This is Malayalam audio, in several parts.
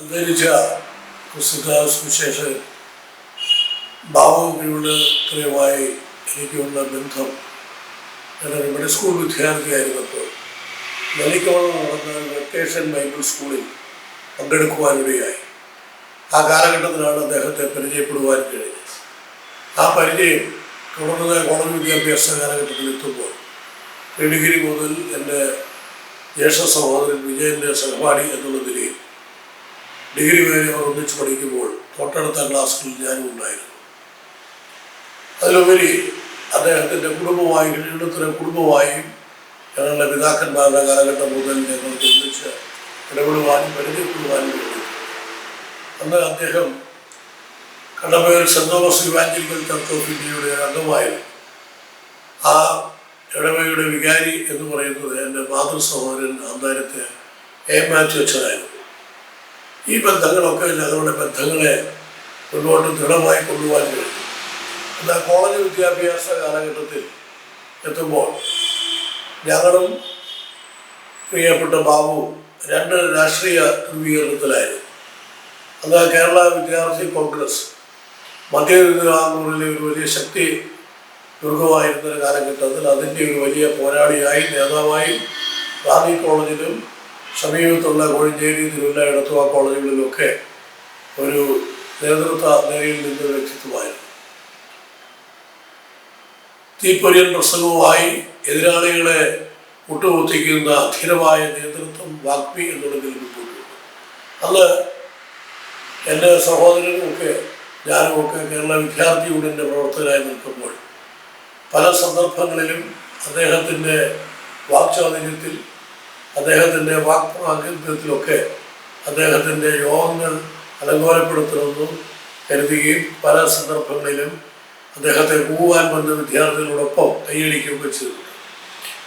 അന്തരിച്ച പ്രസിദ്ധ ബാബുവിനോട് ഇത്രയുമായി എനിക്കുള്ള ബന്ധം. ഞാനൊരു മിഡിൽ സ്കൂൾ വിദ്യാർത്ഥിയായിരുന്നപ്പോൾ നെല്ലിക്കോളം നടന്ന വെക്കേഷൻ ബൈബിൾ സ്കൂളിൽ പങ്കെടുക്കുവാനിടയായി. ആ കാലഘട്ടത്തിലാണ് അദ്ദേഹത്തെ പരിചയപ്പെടുവാൻ കഴിഞ്ഞത്. ആ പരിചയം തുടർന്ന് കോളേജ് വിദ്യാഭ്യാസ കാലഘട്ടത്തിൽ എത്തുമ്പോൾ ഡിഗ്രി മുതൽ എന്റെ ജ്യേഷ്ഠ സഹോദരൻ വിജയന്റെ സഹപാഠി എന്നുള്ള ഡിഗ്രി വരെ അവർ ഒന്നിച്ച് പഠിക്കുമ്പോൾ തൊട്ടടുത്ത ക്ലാസ്സിൽ ഞാനും ഉണ്ടായിരുന്നു. അതിലുപരി അദ്ദേഹത്തിന്റെ കുടുംബമായി കിഴത്തര കുടുംബമായും ഞങ്ങളുടെ പിതാക്കന്മാരുടെ കാലഘട്ടം മുതൽ ഞങ്ങൾക്ക് ഒന്നിച്ച് ഇടപെടുവാനും പരിചയപ്പെടുവാനും കഴിഞ്ഞു. അന്ന് അദ്ദേഹം കടമേൽ saint Thomas evangelical church of ഇന്ത്യയുടെ അംഗമായിരുന്നു. ആ ഇടവയുടെ വികാരി എന്ന് പറയുന്നത് എന്റെ മാതൃ സഹോദരൻ അന്നേരത്തെ എ മാത്യു അച്ഛനായിരുന്നു. ഈ ബന്ധങ്ങളൊക്കെ ഞങ്ങളുടെ ബന്ധങ്ങളെ മുന്നോട്ട് ദൃഢമായി കൊണ്ടുപോകാൻ കഴിഞ്ഞു എന്നാൽ കോളേജ് വിദ്യാഭ്യാസ കാലഘട്ടത്തിൽ എത്തുമ്പോൾ ഞങ്ങളും പ്രിയപ്പെട്ട ബാബു രണ്ട് രാഷ്ട്രീയ ധ്രുവീകരണത്തിലായിരുന്നു. അന്ന് കേരള വിദ്യാർത്ഥി കോൺഗ്രസ് മധ്യ ഒരു വലിയ ശക്തി ദുർഗമായിരുന്ന കാലഘട്ടത്തിൽ അതിന്റെ ഒരു വലിയ പോരാളിയായി നേതാവായി ഗാന്ധി കോളേജിലും സമീപത്തുള്ള കോഴഞ്ചേരി തിരുവല്ല എടത്തുവ കോളേജുകളിലൊക്കെ ഒരു നേതൃത്വ നിരയിൽ നിന്ന് വ്യക്തിത്വമായിരുന്നു. തീപ്പൊരിയൻ പ്രസംഗവുമായി എതിരാളികളെ മുട്ടുകുത്തിക്കുന്ന ധീരമായ നേതൃത്വം വാഗ്മി എന്നുള്ളതിൽ മുമ്പോട്ട് അന്ന് എന്റെ സഹോദരനുമൊക്കെ ഞാനുമൊക്കെ കേരള വിദ്യാർത്ഥി യൂണിയന്റെ പ്രവർത്തകരായി നിൽക്കുമ്പോൾ പല സന്ദർഭങ്ങളിലും അദ്ദേഹത്തിന്റെ വാക്ചാതുര്യത്തിൽ അദ്ദേഹത്തിന്റെ വാക്പ്രാഗൽഭ്യത്തിലൊക്കെ അദ്ദേഹത്തിന്റെ യോഗങ്ങൾ അലങ്കോലപ്പെടുത്തണമെന്നും കരുതുകയും പല സന്ദർഭങ്ങളിലും അദ്ദേഹത്തെ കൂവാൻ വന്ന വിദ്യാർത്ഥികളോടൊപ്പം കൈയടിക്കുകയൊക്കെ ചെയ്തു.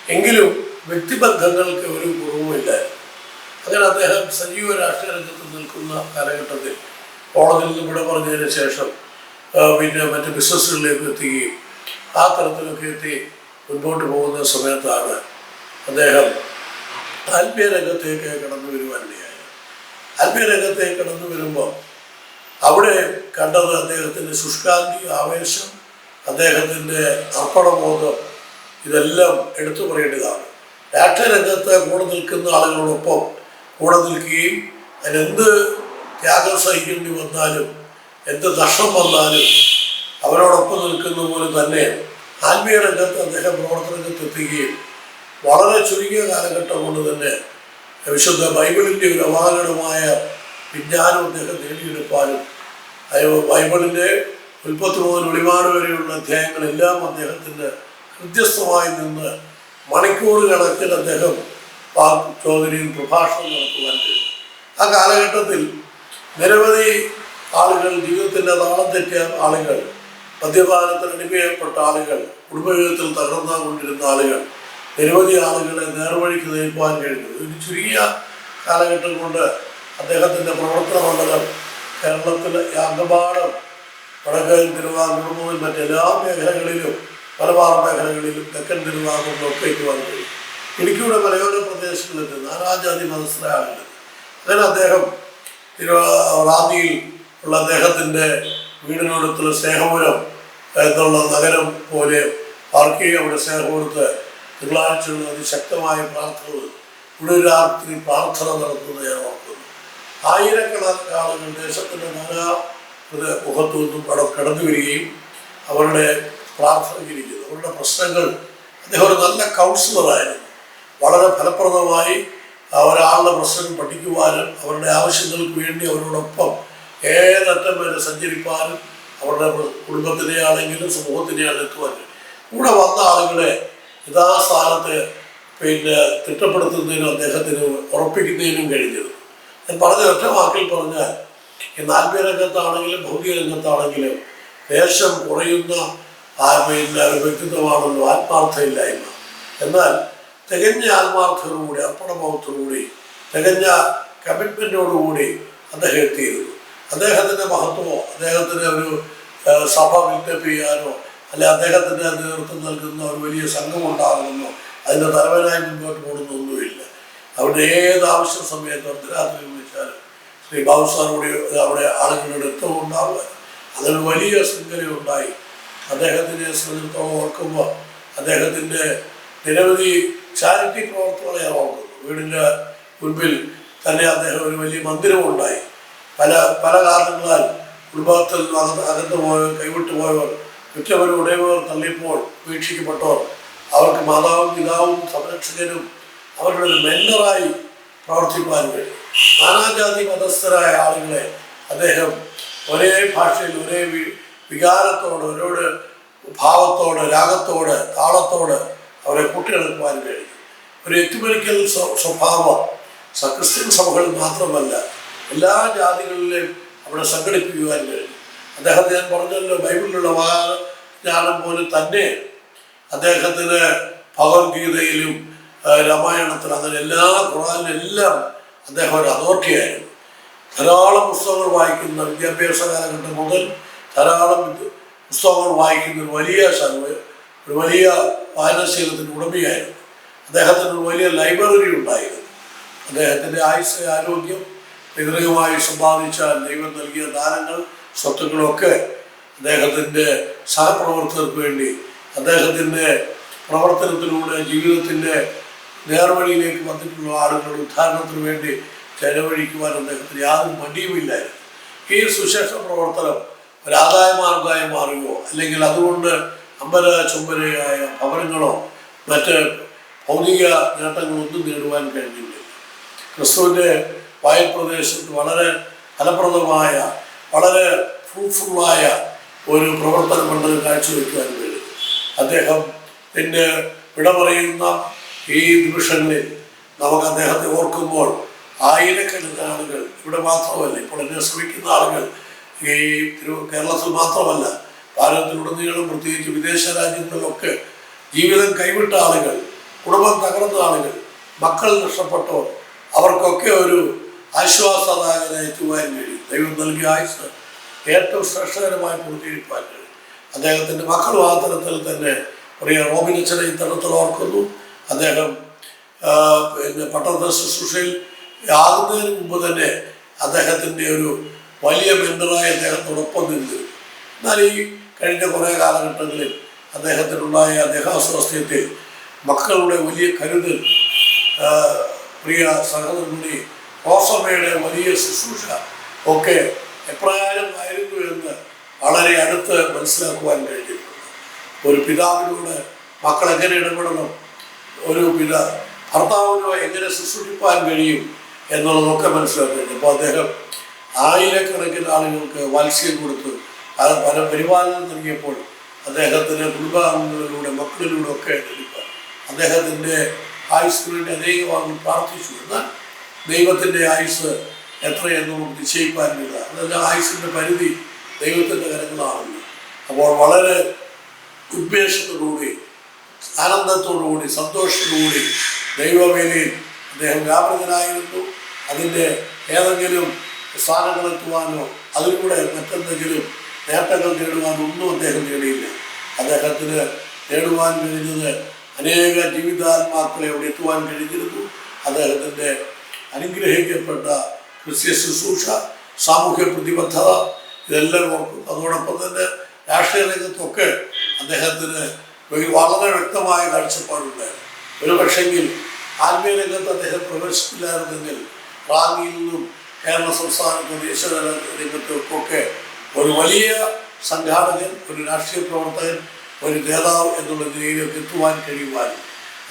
എങ്കിലും വ്യക്തിബന്ധങ്ങൾക്ക് ഒരു കുറവുമില്ല അങ്ങനെ അദ്ദേഹം സജീവ രാഷ്ട്രീയ രംഗത്ത് നിൽക്കുന്ന കാലഘട്ടത്തിൽ കോളേജിൽ നിന്ന് ഇവിടെ പറഞ്ഞതിന് ശേഷം പിന്നെ മറ്റ് ബിസിനസ്സുകളിലേക്ക് എത്തുകയും ആ തരത്തിലൊക്കെ എത്തി മുൻപോട്ട് പോകുന്ന സമയത്താണ് അദ്ദേഹം ആത്മീയ രംഗത്തേക്ക് കടന്നു വരുവാനിടയായി. ആത്മീയരംഗത്തേക്ക് കടന്നു വരുമ്പോൾ അവിടെ കണ്ടത് അദ്ദേഹത്തിന്റെ ശുഷ്കാന്തി ആവേശം അദ്ദേഹത്തിന്റെ അർപ്പണബോധം ഇതെല്ലാം എടുത്തു പറയേണ്ടതാണ്. രാഷ്ട്രീയ രംഗത്ത് കൂടെ നിൽക്കുന്ന ആളുകളോടൊപ്പം കൂടെ നിൽക്കുകയും അതിനെന്ത് ത്യാഗം സഹിക്കേണ്ടി വന്നാലും എന്ത് നഷ്ടം വന്നാലും അവരോടൊപ്പം നിൽക്കുന്ന പോലെ തന്നെ ആത്മീയ രംഗത്ത് അദ്ദേഹം പ്രവർത്തനത്തിൽ എത്തിക്കുകയും വളരെ ചുരുങ്ങിയ കാലഘട്ടം കൊണ്ട് തന്നെ വിശുദ്ധ ബൈബിളിന്റെ ഒരു അപാകടമായ വിജ്ഞാനം അദ്ദേഹം നേടിയെടുപ്പാനും ബൈബിളിന്റെ ഉൽപ്പത്തി മുതൽ വെളിപാട് വരെയുള്ള അധ്യായങ്ങളെല്ലാം അദ്ദേഹത്തിന്റെ ഹൃദ്യസ്ഥമായി നിന്ന് മണിക്കൂർ കണക്കിൽ അദ്ദേഹം ആ ചോദനയിൽ പ്രഭാഷണം നടത്തുവാൻ കഴിയും ആ കാലഘട്ടത്തിൽ നിരവധി ആളുകൾ ജീവിതത്തിന്റെ നാളം തെറ്റിയ ആളുകൾ മദ്യപാനത്തിന് അടിമയപ്പെട്ട ആളുകൾ കുടുംബജീവിതത്തിൽ തകർന്നുകൊണ്ടിരുന്ന ആളുകൾ നിരവധി ആളുകളെ നേർവഴിക്ക് നയിക്കുവാൻ കഴിഞ്ഞു. ഒരു ചുരുങ്ങിയ കാലഘട്ടം കൊണ്ട് അദ്ദേഹത്തിന്റെ പ്രവർത്തന മണ്ഡലം കേരളത്തിലെ അംഗപാടം വടക്കൻ തിരുവിതാംകൂർ മുതൽ മറ്റെല്ലാ മേഖലകളിലും മലബാർ മേഖലകളിലും തെക്കൻ തിരുവിതാംകൂറിലും ഒക്കെ വന്നു. ഇടുക്കിയുടെ മലയോര പ്രദേശങ്ങളിൽ നാനാജാതി മതസ്ഥരായ ആളുകൾ അങ്ങനെ അദ്ദേഹം തിരുവ റാന്നിയിൽ ഉള്ള അദ്ദേഹത്തിന്റെ വീടിനടുത്തുള്ള സ്നേഹപുരം എന്നുള്ള നഗരം പോലെ പാർക്കുകയും അവിടെ സ്നേഹപുരത്ത് തിങ്കളാഴ്ചകളിൽ അതിശക്തമായ പ്രാർത്ഥനകൾ ഇവിടെ രാത്രി പ്രാർത്ഥന നടത്തുന്നത് ഞാൻ ഓർക്കുന്നു. ആയിരക്കണക്കിന് ആളുകൾ ദേശത്തിന്റെ നാനാ മുഖത്തു നിന്നും അവിടെ കടന്നു വരികയും അവരുടെ പ്രാർത്ഥനയിലിരിക്കുന്നു അവരുടെ പ്രശ്നങ്ങൾ അദ്ദേഹം ഒരു നല്ല കൗൺസിലറായിരുന്നു വളരെ ഫലപ്രദമായി ഒരാളുടെ പ്രശ്നങ്ങൾ പഠിക്കുവാനും അവരുടെ ആവശ്യങ്ങൾക്ക് വേണ്ടി അവരോടൊപ്പം ഏതറ്റം വരെ സഞ്ചരിപ്പാനും അവരുടെ കുടുംബത്തിനെ ആണെങ്കിലും സമൂഹത്തിനെ ആണെത്തുവാനും കൂടെ വന്ന ആളുകളെ യഥാസ്ഥാനത്ത് പിന്നെ തിട്ടപ്പെടുത്തുന്നതിനും അദ്ദേഹത്തിന് ഉറപ്പിക്കുന്നതിനും കഴിഞ്ഞത് ഞാൻ പറഞ്ഞ ഒറ്റ വാക്കിൽ പറഞ്ഞാൽ ഈ ആത്മീയ രംഗത്താണെങ്കിലും ഭൗതിക രംഗത്താണെങ്കിലും വേഷം കുറയുന്ന പിന്നെ വ്യക്തിത്വമാണല്ലോ ആത്മാർത്ഥമില്ലായ്മ എന്നാൽ തികഞ്ഞ ആത്മാർത്ഥതയോടുകൂടി അർപ്പണഭാവത്തോടുകൂടി തികഞ്ഞ കമ്മിറ്റ്മെന്റോടുകൂടി അദ്ദേഹം എത്തിയിരുന്നു. അദ്ദേഹത്തിന്റെ മഹത്വമോ അദ്ദേഹത്തിന് ഒരു സഭ വിൽപ്പ് ചെയ്യാനോ അല്ലെ അദ്ദേഹത്തിന്റെ നേതൃത്വം നൽകുന്ന ഒരു വലിയ സംഘം ഉണ്ടാകുമെന്നോ അതിന്റെ തലവനായി മുന്നോട്ട് പോകുന്നൊന്നുമില്ല അവിടെ ഏത് ആവശ്യ സമയത്ത് അർദ്ധരാത്രി വിളിച്ചാലും ശ്രീ ബാബു സാറോട് അവിടെ ആളുകളുടെ എത്തും ഉണ്ടാവുക. അതൊരു വലിയ ശൃംഖല ഉണ്ടായി അദ്ദേഹത്തിനെ സംബന്ധിച്ചിടത്തോളം ഓർക്കുമ്പോൾ അദ്ദേഹത്തിന്റെ നിരവധി ചാരിറ്റി പ്രവർത്തനങ്ങളെ ഓർക്കുന്നു. വീടിന്റെ മുൻപിൽ തന്നെ അദ്ദേഹം ഒരു വലിയ മന്ദിരമുണ്ടായി. പല പല കാരണങ്ങളാൽ കുടുംബത്തിൽ അകത്ത് പോയവർ കൈവിട്ടു പോയവർ മിക്കവരും ഉടയവർ തള്ളിപ്പോൾ വീക്ഷിക്കപ്പെട്ടവർ. അവർക്ക് മാതാവും പിതാവും സംരക്ഷകനും അവരുടെ മെന്ററായി പ്രവർത്തിപ്പാൻ കഴിയും. നാനാജാതി മതസ്ഥരായ ആളുകളെ അദ്ദേഹം ഒരേ ഭാഷയിൽ ഒരേ വികാരത്തോട് ഒരേ ഭാവത്തോട് രാഗത്തോട് താളത്തോട് അവരെ കൂട്ടിയെടുക്കുവാൻ കഴിയും. ഒരു എത്തുമരിക്കൽ സ്വ- സ്വഭാവം ക്രിസ്ത്യൻ സഭകളിൽ മാത്രമല്ല എല്ലാ ജാതികളിലെയും അവിടെ സംഘടിപ്പിക്കുവാൻ കഴിയും. അദ്ദേഹത്തെ ഞാൻ പറഞ്ഞല്ലോ ബൈബിളിലുള്ള ജ്ഞാനം പോലെ തന്നെ അദ്ദേഹത്തിന് ഭഗവത്ഗീതയിലും രാമായണത്തിലും അങ്ങനെ എല്ലാ ഖുറാനിലെല്ലാം അദ്ദേഹം ഒരു അതോറിറ്റിയായിരുന്നു ധാരാളം പുസ്തകങ്ങൾ വായിക്കുന്ന വിദ്യാഭ്യാസ കാലഘട്ടം മുതൽ ധാരാളം പുസ്തകങ്ങൾ വായിക്കുന്ന ഒരു വലിയ ഒരു വലിയ വായനാശീലത്തിന്റെ ഉടമയായിരുന്നു. അദ്ദേഹത്തിന് ഒരു വലിയ ലൈബ്രറി ഉണ്ടായിരുന്നു. അദ്ദേഹത്തിന്റെ ആയുസ് ആരോഗ്യം പിതൃകമായി സമ്പാദിച്ച ദൈവം നൽകിയ ദാനങ്ങൾ സ്വത്തുക്കളൊക്കെ അദ്ദേഹത്തിന്റെ സഹപ്രവർത്തകർക്ക് വേണ്ടി അദ്ദേഹത്തിന്റെ പ്രവർത്തനത്തിലൂടെ ജീവിതത്തിന്റെ നേർവഴിയിലേക്ക് വന്നിട്ടുള്ള ആളുകളുടെ ഉദ്ധാരണത്തിന് വേണ്ടി ചെലവഴിക്കുവാൻ അദ്ദേഹത്തിന് യാതൊരു മടിയുമില്ലായിരുന്നു ഈ സുശേഷ പ്രവർത്തനം ഒരാദായ മാർഗമായി മാറുകയോ അല്ലെങ്കിൽ അതുകൊണ്ട് അമ്പല ചുംബനയായ ഭവനങ്ങളോ മറ്റ് ഭൗതിക നേട്ടങ്ങളൊന്നും നേടുവാൻ കഴിഞ്ഞില്ല. ക്രിസ്തുവിന്റെ വയൽ പ്രദേശത്ത് വളരെ ഫലപ്രദമായ വളരെ ഫ്രൂട്ട്ഫുള്ളായ ഒരു പ്രവർത്തന മണ്ഡലം കാഴ്ചവെക്കുവാൻ വേണ്ടി. അദ്ദേഹം എന്റെ വിട പറയുന്ന ഈ നിമിഷങ്ങളിൽ നമുക്ക് അദ്ദേഹത്തെ ഓർക്കുമ്പോൾ ആയിരക്കണക്കിന് ആളുകൾ ഇവിടെ മാത്രമല്ല ഇപ്പോൾ എന്നെ ശ്രമിക്കുന്ന ആളുകൾ ഈ കേരളത്തിൽ മാത്രമല്ല ഭാരതത്തിലുടനീളം പ്രത്യേകിച്ച് വിദേശ രാജ്യങ്ങളിലൊക്കെ ജീവിതം കൈവിട്ട ആളുകൾ കുടുംബം തകർന്ന ആളുകൾ മക്കൾ നഷ്ടപ്പെട്ടവർ അവർക്കൊക്കെ ഒരു ആശ്വാസദായകനായി തീരുവാൻ കഴിയും ദൈവം നൽകിയ ആയുസ് ഏറ്റവും ശ്രേഷ്ഠകരമായി പൂർത്തീകരിക്കാൻ കഴിയും. അദ്ദേഹത്തിന്റെ മക്കളും ആ തരത്തിൽ തന്നെ പ്രിയ റോബിനച്ചനെ ഈ തരത്തിൽ ഓർക്കുന്നു. അദ്ദേഹം പിന്നെ പട്ടണ ശുശ്രൂഷയിൽ ആകുന്നതിന് മുമ്പ് തന്നെ അദ്ദേഹത്തിന്റെ ഒരു വലിയ മെമ്പറായി അദ്ദേഹത്തോടൊപ്പം നിന്നു എന്നാൽ ഈ കഴിഞ്ഞ കുറേ കാലഘട്ടങ്ങളിൽ അദ്ദേഹത്തിനുണ്ടായ ദേഹാസ്വാസ്ഥ്യത്തിൽ മക്കളുടെ വലിയ കരുതൽ പ്രിയ സഹോദരനുടെ റോസമ്മയുടെ വലിയ ശുശ്രൂഷ. ഒക്കെ എപ്രകാരം ആയിരുന്നു എന്ന് വളരെ അടുത്ത് മനസ്സിലാക്കുവാൻ കഴിഞ്ഞിട്ടുണ്ട്. ഒരു പിതാവിനോട് മക്കൾ എങ്ങനെ ഇടപെടണം? ഒരു പിതാ ഭർത്താവിനോ എങ്ങനെ ശുശ്രൂഷിപ്പാൻ കഴിയും എന്നുള്ളതൊക്കെ മനസ്സിലാക്കി അപ്പോൾ അദ്ദേഹം ആയിരക്കണക്കിന് ആളുകൾക്ക് വാത്സ്യം കൊടുത്ത് അത് പല പരിപാലനം നൽകിയപ്പോൾ അദ്ദേഹത്തിന് കുടുംബാംഗങ്ങളിലൂടെ മക്കളിലൂടെ ഒക്കെ ലഭിക്കുക അദ്ദേഹത്തിന്റെ അനേകം ആളുകൾ പ്രാർത്ഥിച്ചു. എന്നാൽ ദൈവത്തിന്റെ ആയുസ് എത്രയെന്ന് നമുക്ക് നിശ്ചയിക്കാനില്ല. അതെല്ലാം ആയുസിന്റെ പരിധി ദൈവത്തിന്റെ കരങ്ങളാണല്ലോ അപ്പോൾ വളരെ ഉദ്വേഷത്തോടുകൂടി ആനന്ദത്തോടുകൂടി സന്തോഷത്തോടുകൂടി ദൈവവേലയിൽ അദ്ദേഹം വ്യാപൃതനായിരുന്നു. അതിന്റെ ഏതെങ്കിലും സ്ഥാനങ്ങളെത്തുവാനോ അതിലൂടെ മറ്റെന്തെങ്കിലും നേട്ടങ്ങൾ നേടുവാനോ ഒന്നും അദ്ദേഹം നേടിയില്ല. അദ്ദേഹത്തിന് നേടുവാൻ കഴിഞ്ഞത് അനേക ജീവിതാത്മാക്കളെ അവിടെ എത്തുവാൻ കഴിഞ്ഞിരുന്നു. അദ്ദേഹത്തിന്റെ അനുഗ്രഹിക്കപ്പെട്ട ക്രിസ്ത്യ ശുശ്രൂഷ സാമൂഹ്യ പ്രതിബദ്ധത ഇതെല്ലാം ഓർക്കും. അതോടൊപ്പം തന്നെ രാഷ്ട്രീയ രംഗത്തൊക്കെ അദ്ദേഹത്തിന് വളരെ വ്യക്തമായ കാഴ്ചപ്പാടുണ്ടായിരുന്നു. ഒരു പക്ഷെങ്കിൽ ആത്മീയ രംഗത്ത് അദ്ദേഹം പ്രവേശിച്ചില്ലായിരുന്നെങ്കിൽ റാന്നിയിൽ നിന്നും കേരള സംസ്ഥാന ദേശീയ രംഗത്തൊക്കെ ഒരു വലിയ സംഘാടകൻ ഒരു രാഷ്ട്രീയ പ്രവർത്തകൻ ഒരു നേതാവ് എന്നുള്ള നിലയിലേക്ക് എത്തുവാൻ കഴിയുവാനും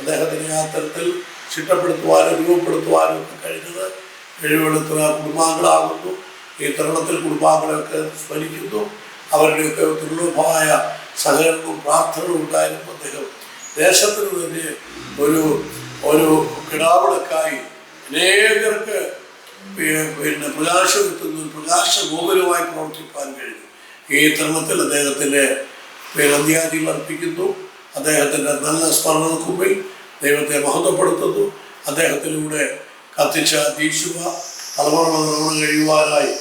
അദ്ദേഹത്തിന് ആ തരത്തിൽ ചിട്ടപ്പെടുത്തുവാനും രൂപപ്പെടുത്തുവാനും ഒക്കെ കഴിഞ്ഞത് കഴിവെടുത്തുന്ന കുടുംബാംഗങ്ങളാകുന്നു. ഈ തരുണത്തിൽ കുടുംബാംഗങ്ങളെയൊക്കെ സ്മരിക്കുന്നു. അവരുടെയൊക്കെ ദുർലഭമായ സഹകരണവും പ്രാർത്ഥനകളും ഉണ്ടായിരുന്നു അദ്ദേഹം. ദേശത്തിന് തന്നെ ഒരു ഒരു കിടാവിളക്കായി അനേകർക്ക് പിന്നെ പ്രകാശം എത്തുന്ന പ്രകാശ ഗോപുരമായി പ്രവർത്തിപ്പാൻ കഴിഞ്ഞു. ഈ തരുണത്തിൽ അദ്ദേഹത്തിന്റെ അന്ത്യാദികൾ അർപ്പിക്കുന്നു. അദ്ദേഹത്തിന്റെ നല്ല സ്മരണക്ക് മുമ്പിൽ ദൈവത്തെ മഹത്വപ്പെടുത്തുന്നു. അദ്ദേഹത്തിലൂടെ കത്തിച്ച ദീശുവ തലമുറ തലമുറ കഴിയുവാനായി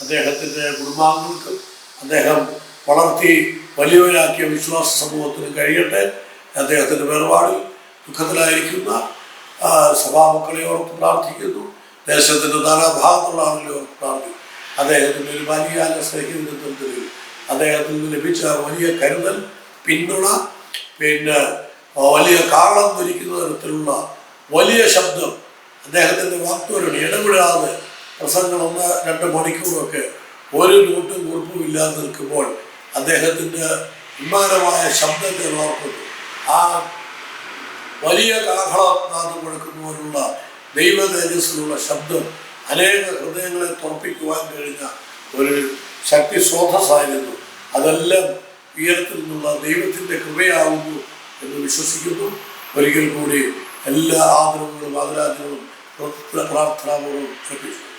അദ്ദേഹത്തിന്റെ കുടുംബാംഗങ്ങൾക്കും അദ്ദേഹം വളർത്തി വലിയവരാക്കിയ വിശ്വാസ സമൂഹത്തിന് കഴിയട്ടെ. അദ്ദേഹത്തിന്റെ വേർപാടിൽ ദുഃഖത്തിലായിരിക്കുന്ന സഭാമക്കളെ ഓർത്ത് പ്രാർത്ഥിക്കുന്നു. ദേശത്തിന്റെ നാനാഭാഗത്തുള്ള ഓർത്ത് പ്രാർത്ഥിക്കുന്നു. അദ്ദേഹത്തിന്റെ ഒരു വലിയ സ്നേഹിതത്വത്തിൽ അദ്ദേഹത്തിൽ നിന്ന് ലഭിച്ച വലിയ കരുതൽ പിന്തുണ പിന്നെ വലിയ കാളം ധരിക്കുന്ന തരത്തിലുള്ള വലിയ ശബ്ദം അദ്ദേഹത്തിന്റെ വാക്തോരണം ഇടപെടാതെ പ്രസംഗം ഒന്ന് രണ്ട് മണിക്കൂറൊക്കെ ഒരു നോട്ടും കുറിപ്പും ഇല്ലാതെ നിൽക്കുമ്പോൾ അദ്ദേഹത്തിന്റെ വിമാനമായ ശബ്ദത്തെ ഓർക്കുന്നു. ആ വലിയ കാഹളനാഥം മുഴക്കുന്നതിനുള്ള ദൈവ തേജസ്സിലുള്ള ശബ്ദം അനേക ഹൃദയങ്ങളെ തുറപ്പിക്കുവാൻ കഴിഞ്ഞ ഒരു ശക്തി സ്രോതസ്സായിരുന്നു അതെല്ലാം ഉയരത്തിൽ നിന്നുള്ള ദൈവത്തിന്റെ കൃപയാകുന്നു എന്ന് വിശ്വസിക്കുന്നു. ഒരിക്കൽ കൂടി എല്ലാ ആദരവുകളും ആദരാജ്യങ്ങളും പ്രാർത്ഥനാപൂർവം അർപ്പിച്ചു